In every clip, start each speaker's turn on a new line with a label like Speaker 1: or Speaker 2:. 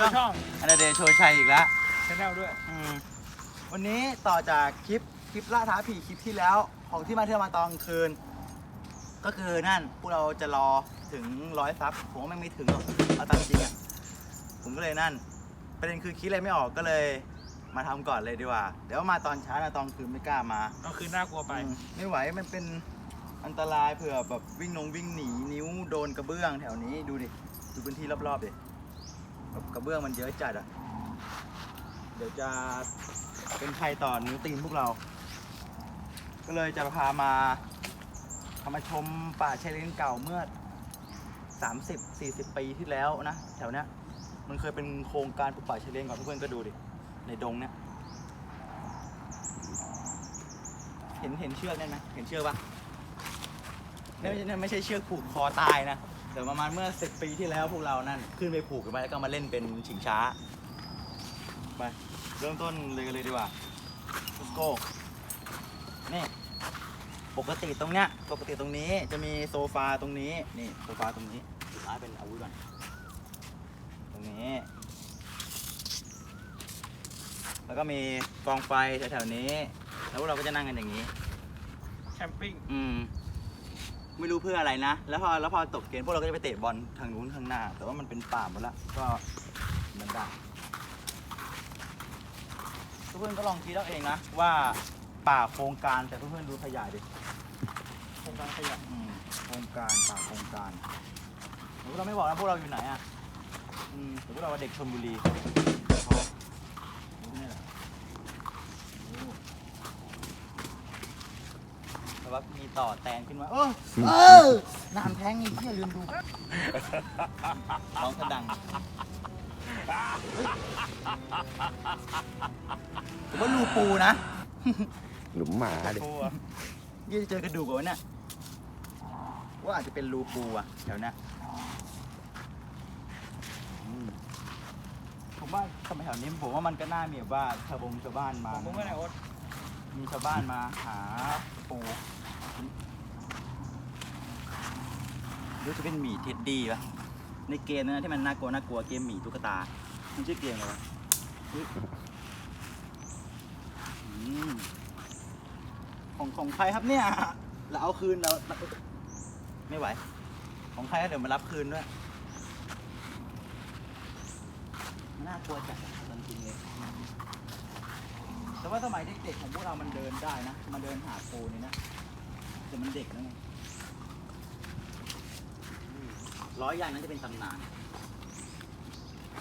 Speaker 1: ช่อง
Speaker 2: ช่อง
Speaker 1: อันเดย์โชว์ชัยอีกแล้ว
Speaker 2: ชแนลด้วย
Speaker 1: อืมวันนี้ต่อจากคลิปคลิปล่าท้าผีคลิปที่แล้วของที่มาเที่ยวมาตอนกลางคืน ก็คือนั่นพวกเราจะรอถึงร้อยซับผมว่ามันไม่ถึงหรอกเอาตามจริงอะผมก็เลยนั่น ประเด็นคือคิดอะไรไม่ออกก็เลยมาทำก่อนเลยดีกว่าเดี๋ยวมาตอนเช้านะตอนคืนไม่กล้ามา
Speaker 2: ก็คือน่ากลัวไป
Speaker 1: อืมไม่ไหวมันเป็นอันตรายเผื่อแบบวิ่งนงวิ่งหนีนิ้วโดนกระเบื้องแถวนี้ดูดิ ดูพื้นที่รอบๆดิแบบ กระเบื้องมันเยอะจัดอะ เดี๋ยวจะเป็นใครต่อนิ้วตีนพวกเรา ก็เลยจะพามาพามาชมป่าชายเลนเก่าเมื่อ 30 40 ปีที่แล้วนะ แถวเนี้ยมันเคยเป็นโครงการปลูกป่าชายเลนก่อนเพื่อนๆก็ดูดิ ในดงเนี้ยเห็นเห็นเชือกได้ไหมเห็นเชือกปะไม่ใช่ไม่ใช่เชือกผูกคอตายนะ แต่ประมาณเมื่อสิบปีที่แล้วพวกเรานั่นขึ้นไปผูกกันไปแล้วก็มาเล่นเป็นชิงช้า ไป เริ่มต้นเลยกันเลยดีกว่า let's go นี่ปกติตรงเนี้ยปกติตรงนี้จะมีโซฟาตรงนี้นี่โซฟาตรงนี้สุดท้ายเป็นอาวุธก่อนตรงนี้ แล้วก็มีกองไฟแถวๆนี้ แล้วพวกเราก็จะนั่งกันอย่างนี้
Speaker 2: แคมปิ้ง
Speaker 1: อืม ไม่รู้เพื่ออะไรนะ แล้วพอแล้วพอตกเกมพวกเราก็จะไปเตะบอลทางนู้นข้างหน้า แต่ว่ามันเป็นป่าหมดแล้วก็มันได้เพื่อนๆก็ลองคิดเอาเองนะว่าป่าโครงการแต่เพื่อนๆดูขยายดิ
Speaker 2: โครงการขยะ
Speaker 1: อืมโครงการป่าโครงการแต่พวกเราไม่บอกนะพวกเราอยู่ไหนอะอืมแต่พวกเราว่าเด็กชลบุรีเขารู้เนี่ยแหละโอ้ แต่ว่ามีต่อแตนขึ้นมา เออเออน้ำแพงนี่เที่ยลืมดูร้องกระดังผมว่ารูปูนะ
Speaker 3: หลุมหมาดิ
Speaker 1: ปูอะยี่จะเจอกระดูกเหรอเนี่ยว่าอาจจะเป็นรูปูอะแถวเนี้ยอืมผมว่าทำไมแถวนี้ผมว่ามันก็น่ามีแบบว่าชาวบงชาวบ้านมา
Speaker 2: ผมก็ไหนโอ๊ต
Speaker 1: มีชาวบ้านมาหาปู รู้จะเป็นหมีเท็ดดี้ปะในเกมนั้นนะที่มันน่ากลัวน่ากลัวเกมหมีตุ๊กตา มันชื่อเกมอะไรวะอุ๊ยอืมของของใครครับเนี่ยเราเอาคืนเราไม่ไหว ของใครเดี๋ยวมารับคืนด้วยมันน่ากลัวจัดอะจริงเลยแต่ว่าสมัยเด็กๆของพวกเรามันเดินได้นะมันเดินหาปูนี่นะแต่มันเด็กนะไงอืม ร้อยอย่างนั้นจะเป็นตำนาน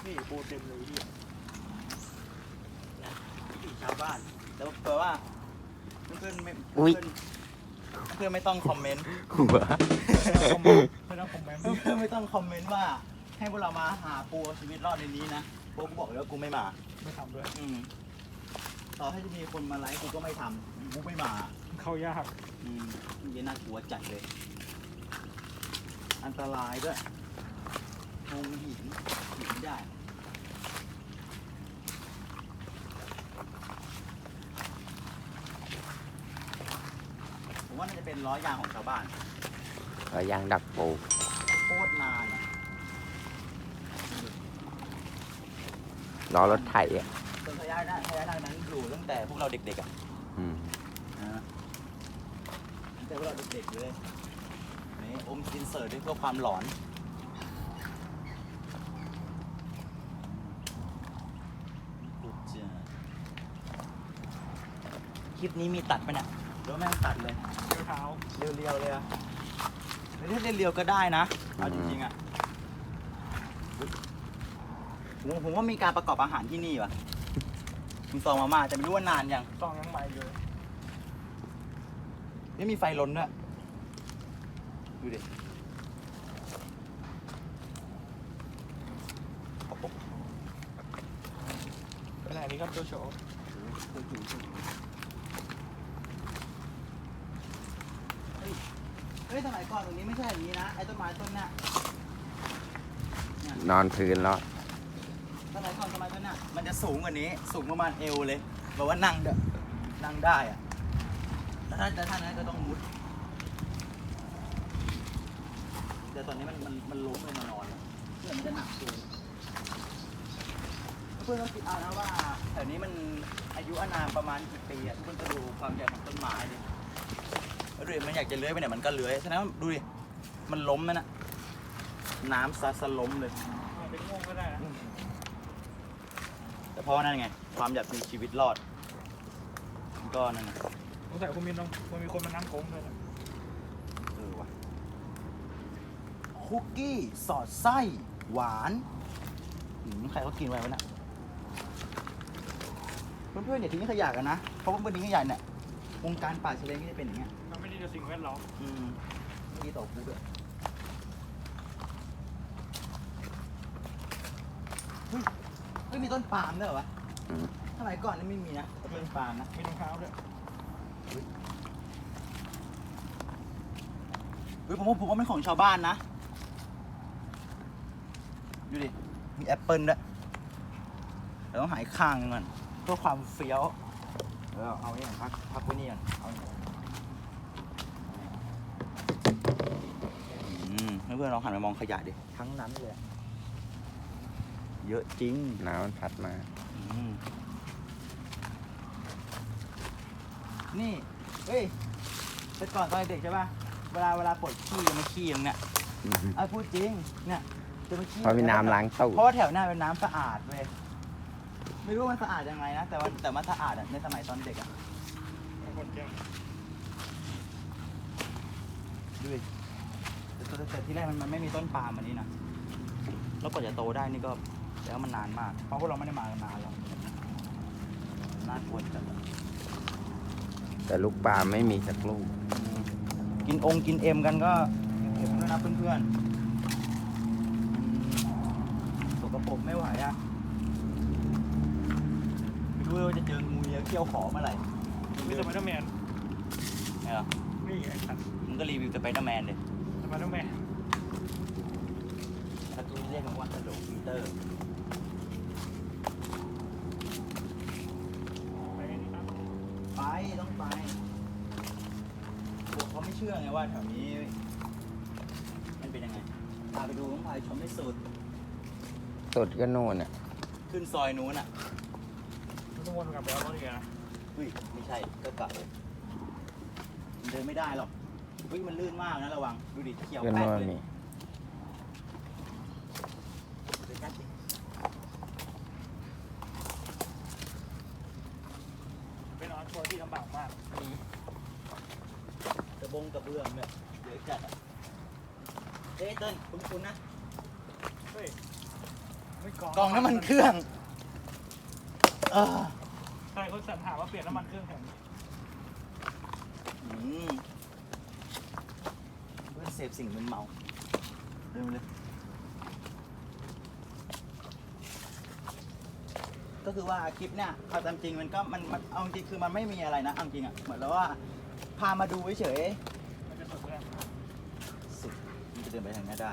Speaker 2: นี่ปูเต็มเลยพี่
Speaker 1: วิถีชาวบ้านแต่ว่าแปลว่าเพื่อนๆไม่
Speaker 3: อุ๊ย
Speaker 1: เพื่อนๆไม่ต้องคอมเมนต์
Speaker 3: หัว
Speaker 2: ไม่ต้องคอมเมนต์
Speaker 1: เพื่อนๆไม่ต้องคอมเมนต์ว่า ให้พวกเรามาหาปูเอาชีวิตรอดในนี้นะเพราะกูบอกเลยว่ากูไม่มา
Speaker 2: ไม่ทำด้วย
Speaker 1: อืมต่อให้จะมีคนมาไลฟ์กูก็ไม่ทำกูไม่มา
Speaker 2: เข้ายาก
Speaker 1: อืมนี่น่ากลัวจัดเลย อันตรายด้วยงงหินหินได้ผมว่าน่าจะเป็นล้อยางของชาวบ้าน
Speaker 3: ก็ยางดักปู
Speaker 1: โคตรนานอะ
Speaker 3: ล้อรถไถอะ
Speaker 1: จนระยะนั้นระยะนั้นอยู่ตั้งแต่พวกเราเด็กๆอะ
Speaker 3: อืม
Speaker 1: นะตั้งแต่พวกเราเด็กๆเลยนี่ อมอินเสิร์ตด้วยเพื่อความหลอน คลิปนี้มีตัดไปะเนี่ยหรือว่าแม่งตัดเลย
Speaker 2: เท้าเท้า
Speaker 1: เรียวๆเลยอะหรือถ้าเรียวๆก็ได้นะ เอาจริงๆอะผมผมว่ามีการประกอบอาหารที่นี่ว่ะมีซองมาม่าแต่ไม่รู้ว่านานยัง
Speaker 2: ต้องยังใหม่อยู่
Speaker 1: ไม่มีไฟลนด้วย ดูดิ
Speaker 2: เป็นไหนนี้ครับโจโฉ
Speaker 1: เฮ้ยสมัยก่อนตรงนี้ไม่ใช่อย่างนี้นะ ไอ้ต้นไม้ต้นเนี้ยเนี่ย
Speaker 3: นอนพื้นแล้ว
Speaker 1: สมัยก่อนสมัยต้นเนี้ยมันจะสูงกว่านี้ สูงประมาณเอวเลยแบบว่านั่งเด้อนั่งได้อะแต่ถ้าแต่ถ้านั้นก็ต้องมุด แต่ตอนนี้มันมันมันล้มลงมานอนแล้วเพื่อมันจะหนักเกินพื่อนๆต้องคิดเอานะว่าแถวนี้มันอายุอานามประมาณกี่ปีอะทุกคนจะดูความใหญ่ของต้นไม้ดิแล้วดูดิมันอยากจะเลื้อยไปไหนมันก็เลื้อยฉะนั้นดูดิมันล้มนั่นนะน้ำซัดสล้มเลย
Speaker 2: เอาเป็นง่วงก็ได้นะ
Speaker 1: แต่เพราะว่านั่นไง ความอยากมีชีวิตรอดมันก็นั่นนะ
Speaker 2: สงสัยคุณมีน้องคุณมีคนมานั่งโค้งเลยนะ
Speaker 1: เออว่ะ คุกกี้สอดไส้ หวานหืมใครเขากินไว้วะเนี่ยเพื่อนๆอย่าทิ้งขยะกันนะ เพราะว่าเพื่อนทิ้งขยะเนี่ยวงการป่าชะเลนก็จะเป็นอย่างเงี้ย
Speaker 2: มันไม่ดีต่อสิ่งแวดล้อม
Speaker 1: อืมไม่ดีต่อกูด้วยเฮ้ยเฮ้ยมีต้นปาล์มด้วยเหรอวะ
Speaker 3: อืม
Speaker 1: สมัยก่อนนี่ไม่มีนะต้นปาล์มนะ
Speaker 2: มีรองเท้าด้วย
Speaker 1: เฮ้ยผมว่าผมว่าเป็นของชาวบ้านนะ ดูดิ มีแอปเปิลด้วยเราต้องหายข้างหนึงก่อนเพื่อความเฟี้ยวเออเอาไว้ก่อนพักพักไว้นี่ก่อนเอานี่อืมเพื่อนๆลองหันไปมองขยะดิ ทั้งนั้นเลยอะเยอะจริง
Speaker 3: น้ำมันพัดมา
Speaker 1: อืมนี่ เฮ้ยแต่ก่อนตอนเด็กใช่ป่ะ เวลาเวลาปวดขี้จะมาขี้ตรงเนี้ยอะพูดจริง เนี่ย จะมาขี้
Speaker 3: เพราะมีน้ำล้างตู้
Speaker 1: เพราะว่าแถวหน้าเป็นน้ำสะอาดเว้ยไม่รู้ว่ามันสะอาดยังไงนะแต่ว่าแต่มันสะอาดอะในสมัยตอนเด็กอะ
Speaker 2: บางคนแกล้ง
Speaker 1: ดูดิแต่แต่แต่ที่แรกมันมันไม่มีต้นปาล์มอันนี้นะแล้วกว่าจะโตได้นี่ก็แล้วมันนานมาก เพราะพวกเราไม่ได้มากันนานแล้วน่ากลัวจัง
Speaker 3: แต่ลูกปลาล์มไม่มีสักลูก
Speaker 1: กินองค์กินเอ็มกันก็เอ็มด้วยนะเพื่อนๆอืมส กปรกไม่ไหวอะไม่รู้ว่าจะเจองูเงี้ยเขี้ยวขอเมื่อไหร่
Speaker 2: มีสไปเดอร์แมน
Speaker 1: ไงล่ะ
Speaker 2: นี่ไอ้สัตว์
Speaker 1: มึงก็รีวิวสไปเดอร์แมนเลย
Speaker 2: สไปเดอร์แมน
Speaker 1: ถ้าตูเรียกมันว่าตลกปีเตอร์
Speaker 2: ไปนี่ครับ
Speaker 1: ไปต้องไปพวกเขาไม่เชื่อไงว่าแถวนี้ มันเป็นยังไงพาไปดูต้องพาไปชมให้สุด
Speaker 3: สุดก็โน่นอะ
Speaker 1: ขึ้นซอยนู้นอะ
Speaker 2: มันต้องวนกลับไปเอารถอีกนะ
Speaker 1: อุ้ยไม่ใช่ก็กลับเลยมันเดินไม่ได้หรอกอุ้ยมันลื่นมากนะระวังดูดิเขียว
Speaker 3: ก็
Speaker 1: แป๊ด
Speaker 3: โน่น
Speaker 1: เลย
Speaker 3: มี
Speaker 1: เดินแป๊ดดิ
Speaker 2: เป็นออนทัวร์ที่ลำบากมาก
Speaker 1: กระบงกระเบื้องเนี่ยเดี๋ยวจัดอะเอ้ยเติ้ลคุ้นๆนะ
Speaker 2: เฮ้ยไม่
Speaker 1: กล่องน้ำมันเครื่อง เออ
Speaker 2: ใช่เขาสรรหาว่าเปลี่ยนน้ำมันเครื่องแถวนี้
Speaker 1: อืมเพื่อนเสพสิ่งมึนเมาเดินไปเลยก็คือว่าคลิปเนี่ยเอาตามจริงมันก็มันมันเอาจริงคือมันไม่มีอะไรนะเอาจริงอะเหมือนแล้วว่า พามาดูเฉย
Speaker 2: มันจะสุดเลย
Speaker 1: ๆสุดมันจะเดินไปทางนี้ได้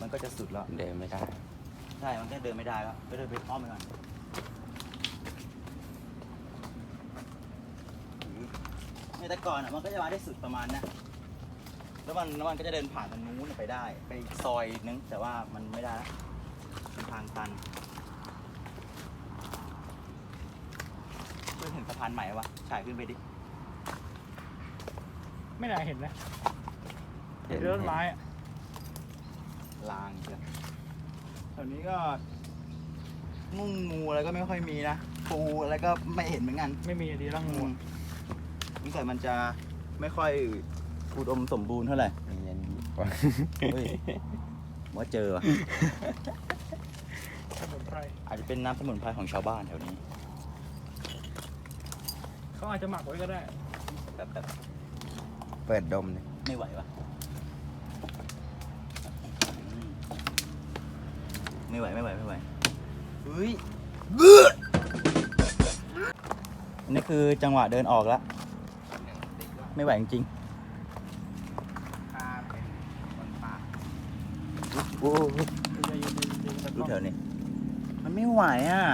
Speaker 1: มันก็จะสุดแล้ว
Speaker 3: เดินไม่ได้
Speaker 1: ใช่ มันก็เดินไม่ได้แล้วก็เดินไปอ้อมไปก่อนเนี่ยแต่ก่อนอะมันก็จะมาได้สุดประมาณเนี้ยแล้วมันแล้วมันก็จะเดินผ่านตรงนู้นไปได้ ไปอีกซอยนึงแต่ว่ามันไม่ได้แล้วเป็นทางตันเพื่อนเห็นสะพานใหม่ปะฉายขึ้นไปดิ
Speaker 2: ไม่น่าเห็นนะ
Speaker 3: เห็น
Speaker 2: เรือต้นไม้อะ
Speaker 1: ลางเชียว แถวนี้ก็งูงูอะไรก็ไม่ค่อยมีนะปูอะไรก็ไม่เห็นเหมือนกัน
Speaker 2: ไม่มีดีแล้ว
Speaker 1: งู
Speaker 2: งู
Speaker 1: นิสัยมันจะไม่ค่อยอุดมสมบูรณ์เท่าไหร่
Speaker 3: เย็นดีกว่า
Speaker 1: เฮ้ยว่าเจอว่ะ
Speaker 2: สมุนไพร
Speaker 1: อาจจะเป็นน้ำสมุนไพรของชาวบ้านแถวนี้
Speaker 2: เขาอาจจะหมักไว้ก็ได้
Speaker 1: แบบแบบ
Speaker 3: เปิดดมเลย
Speaker 1: ไม่ไหววะอืม ไม่ไหวไม่ไหวไม่ไหวเฮ้ยอันนี้คือจังหวะเดินออกแล้ว ไม่ไหวจริงๆโอ้โห
Speaker 2: ใจเย็นๆเย็นๆแล้ว
Speaker 1: ดู
Speaker 2: ก็
Speaker 1: แถวนี้มันไม่ไหวอะ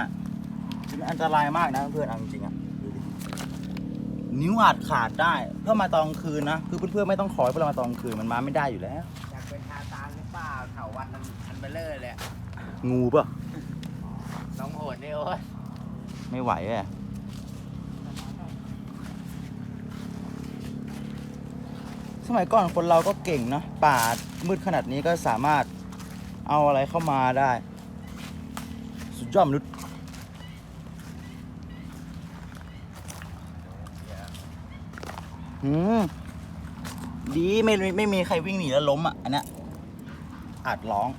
Speaker 1: มันอันตรายมากนะเพื่อนเอาจริงๆอะดูดินิ้วอาจขาดได้เพื่อมาตอนกลางคืนนะคือเพื่อนๆไม่ต้องคอยเพื่อมาตอนกลางคืนมันมาไม่ได้อยู่แล้ว
Speaker 4: อยากเป็นทาตานหรือเปล่าแถววันนั้นอันเบลเลอร์เลยอะ
Speaker 1: งูป่ะ
Speaker 4: น้องโหด
Speaker 3: นี่โอ้ย
Speaker 1: ไม่ไหวอะสมัยก่อนคนเราก็เก่งเนอะป่ามืดขนาดนี้ก็สามารถเอาอะไรเข้ามาได้ สุดยอดมนุษย์อืมดีไม่ไม่ไม่มีใครวิ่งหนีแล้วล้มอะอันเนี้ยอาจร้อง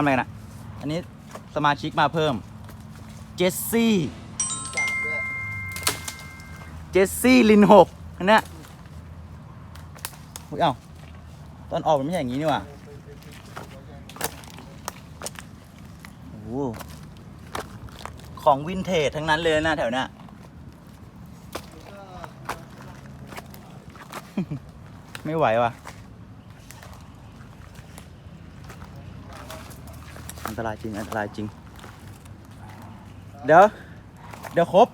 Speaker 1: ำอะไรนะอันนี้สมาชิกมาเพิ่ม เจสซี่ เจสซี่ลินหกอันเนี้ยอุ๊ยเอ้าตอนออกมันไม่ใช่อย่างนี้นี่หว่าโอ้โหของวินเทจทั้งนั้นเลยนะแถวเนี้ยไม่ไหวว่ะ อัน ตรายจริง อันตรายจริง เดี๋ยว เดี๋ยวครบ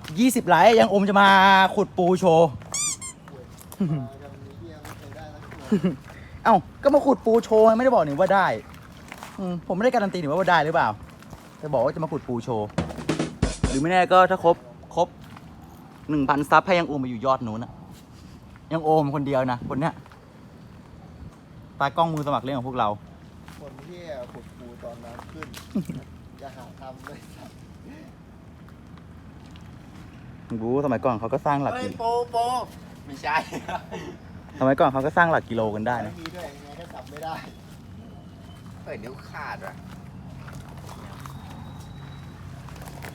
Speaker 1: 20 ไลค์ยังอมจะมาขุดปูโชว์ เอ้า ก็มาขุดปูโชว์ไม่ได้บอกหนี่ว่าได้ อืมผมไม่ได้การันตีหนี่ว่าได้หรือเปล่า แต่บอกว่าจะมาขุดปูโชว์ หรือไม่แน่ก็ถ้าครบ ครบ1,000ซับให้ยังโอมไปอยู่ยอดนู้นอะยังโอมคนเดียวนะ คนเนี้ยตากล้องมือสมัครเล่นของพวกเรา
Speaker 4: คนที่ขุดปูตอนน้ำ ขึ้นอย่าหาทำเลย
Speaker 1: รู้สมัยก่อนเขาก็สร้างหลัก
Speaker 3: เฮ้ย
Speaker 1: กิ
Speaker 3: โปโปไม่ใช่
Speaker 1: สมัยก่อนเขาก็สร้างหลักกิโลกันได้
Speaker 4: ไม่
Speaker 1: นะ
Speaker 4: มีด้วยยังไงก็จับไม่ได้
Speaker 3: เฮ้ยเดี๋ยวขาดว่ะ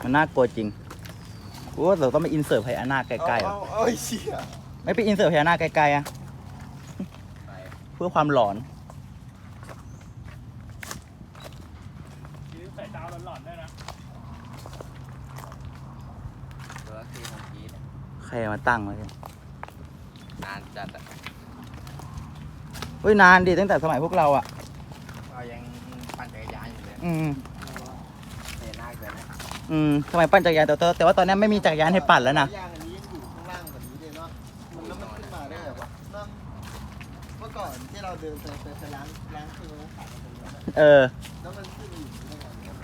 Speaker 1: มันน่ากลัวจริงกูว่าเราต้องไปอินเสิร์ตพญานาคใกล้ๆอะ
Speaker 4: เอาเอาเอาไอ้เชี่ย
Speaker 1: ไม่ไปอินเสิร์ตพญานาคใกล้ๆอะ
Speaker 3: ไป
Speaker 1: เพื่อความหลอน
Speaker 2: ยืนใส่ดาวหลอนๆได้นะ
Speaker 3: ตัวคือของพีท
Speaker 1: ใครมาตั้งไว้เนี่ย
Speaker 3: นานจัดอะ
Speaker 1: เฮ้ยนานดิตั้งแต่สมัยพวกเราอะ
Speaker 3: เรายังปั่นจักรยานอยู่เลย
Speaker 1: อืม
Speaker 3: เห็นหน้าเกินนะ
Speaker 1: อืมสมัยปั่นจักรยานแต่แต่แต่ว่าตอนนี้ไม่มีจักรยานให้ปั่นแล้วนะ
Speaker 4: ย่างอันนี้ยังอยู่ข้างล่างแบบนี้เลยเนาะ มันแล้วมันขึ้นมาได้แบบว่าเนาะเมื่อก่อนที่เราเดินไปไปไปล้างล้างคือล้างขาตรงนั้นอะ
Speaker 1: เออ
Speaker 4: แล้วมันขึ้นอยู่ได้ไงเนี่ย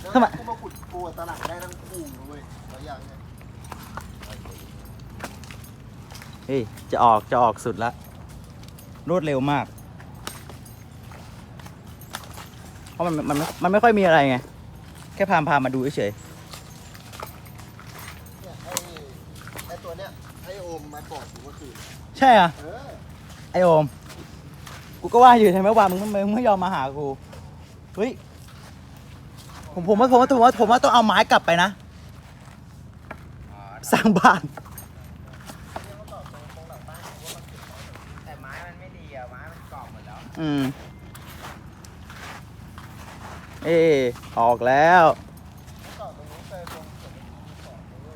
Speaker 4: แล้ว
Speaker 1: ทำไม
Speaker 4: กูมาขุดปูตลาดได้ทั้งคู่นะเว้ยแล้วอย่างเนี่ย
Speaker 1: เฮ้ย จะออกจะออกสุดละ รวดเร็วมาก เพราะมันมันมันมันไม่ค่อยมีอะไรไง แค่พาพามาดูเฉย
Speaker 4: เนี่ยไอ้ไอ้ตัวเนี้ยไอ้โอมมาปอดกูเมื่อคืน
Speaker 1: ๆใช่อะ
Speaker 4: เออ
Speaker 1: ไอโอม กูก็ว่าอยู่ทำไมว่ามึงมึงไม่ยอมมาหากู เฮ้ย ผมผมว่าผมว่าผมว่าผมว่าต้องเอาไม้กลับไปนะ
Speaker 3: อ๋อ
Speaker 1: สร้างบ้าน
Speaker 3: แต่ไม้มันไม่ดีอะไม้มันกรอบหมดแล้ว
Speaker 1: อืม เออออกแล้ว
Speaker 4: ต่อตรงนี้ไปตรงเสร็จต่อตรงนี้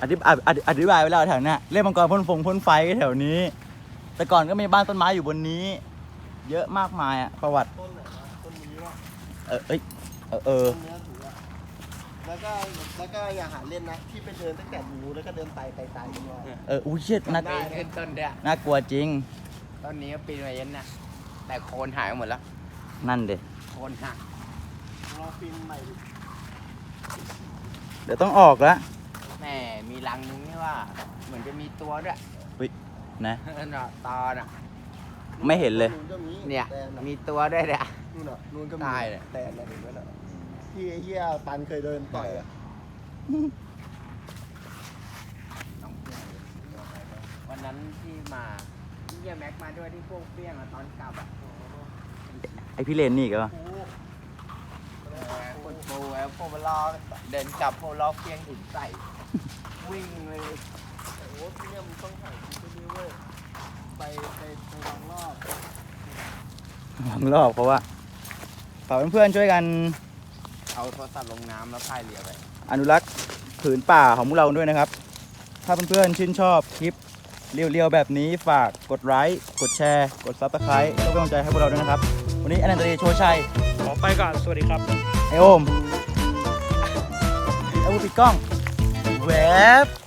Speaker 1: อธิบายอธิอธิบายไว้แล้วแถวเนี้ยเล่นมังกรพ่นฟงพ่นไฟแถวนี้ แต่ก่อนก็มีบ้านต้นไม้อยู่บนนี้ เยอะมากมายอะประวัติ
Speaker 4: ต้นไหนวะต้นนี้วะ
Speaker 1: เออเอ้ยเออเออ
Speaker 4: ต้นเนื้อถูกอะแล้วก็แล้วก็อย่าหาเล่นนะ ที่ไปเดินตั้งแต่หนูแล้วก็เดินไต่ไต่ไต่กันมา
Speaker 1: เอออุ้ยเชิดน่า
Speaker 3: ปีนขึ้นต้นเดีย
Speaker 1: น่ากลัวจริง
Speaker 3: ต้นนี้ก็ปีนมาเย็นนะแต่โคนหายหมดแล้ว
Speaker 1: นั่นเด็
Speaker 3: โคนหัก
Speaker 4: รอฟินใหม่ดิ
Speaker 1: เดี๋ยวต้องออกแล้ว
Speaker 3: แม่มีรังนึงนี่ว่า เหมือนจะมีตัวด้วย
Speaker 1: นะ
Speaker 3: น่ะตอนอะ
Speaker 1: ไม่เห็นเลย
Speaker 4: นู่นก็มี
Speaker 3: เนี่ย
Speaker 4: แต่ะ
Speaker 3: มีตัวด้วยเนี่ย
Speaker 4: นู่นอะนู่นก็มี
Speaker 3: ตายเลย
Speaker 4: แต่น่ะเห็นไหมน่ะที่ไอ้เฮียปันเคยเดินต่อยอะ
Speaker 3: วันนั้นที่มาที่เยี่ยแม็กมาด้วยที่พวกเปี้ยงอะตอนกลับอะ
Speaker 1: ไอพี่เลนนี่อีก็
Speaker 4: โอ้โห
Speaker 3: กดปูแล้วพวกมันล้อเดินกลับพวกล้อเพียงถึงใส่วิ่งเลย
Speaker 4: โอ้โหที่เนี่ยมึงต้องถ่ายคลิปไปด้วยเว้ยไปไปไปวางรอบ
Speaker 1: หวังรอบเพราะว่า ฝากเพื่อนๆช่วยกัน
Speaker 3: เอาโทรศัพท์ลงน้ำแล้วพายเรือไป
Speaker 1: อนุรักษ์ผืนป่าของพวกเราด้วยนะครับ ถ้าเพื่อนๆชื่นชอบคลิปเรียวๆแบบนี้ฝากกดไลค์กดแชร์ กดซับสไครต์เพื่อเป็นกำลังใจให้พวกเราด้วยนะครับ วันนี้อนันตเดชโชว์ชัย
Speaker 2: ขอไปก่อนสวัสดีครับ
Speaker 1: ไอโอมเอามือปิดกล้องเวแวบ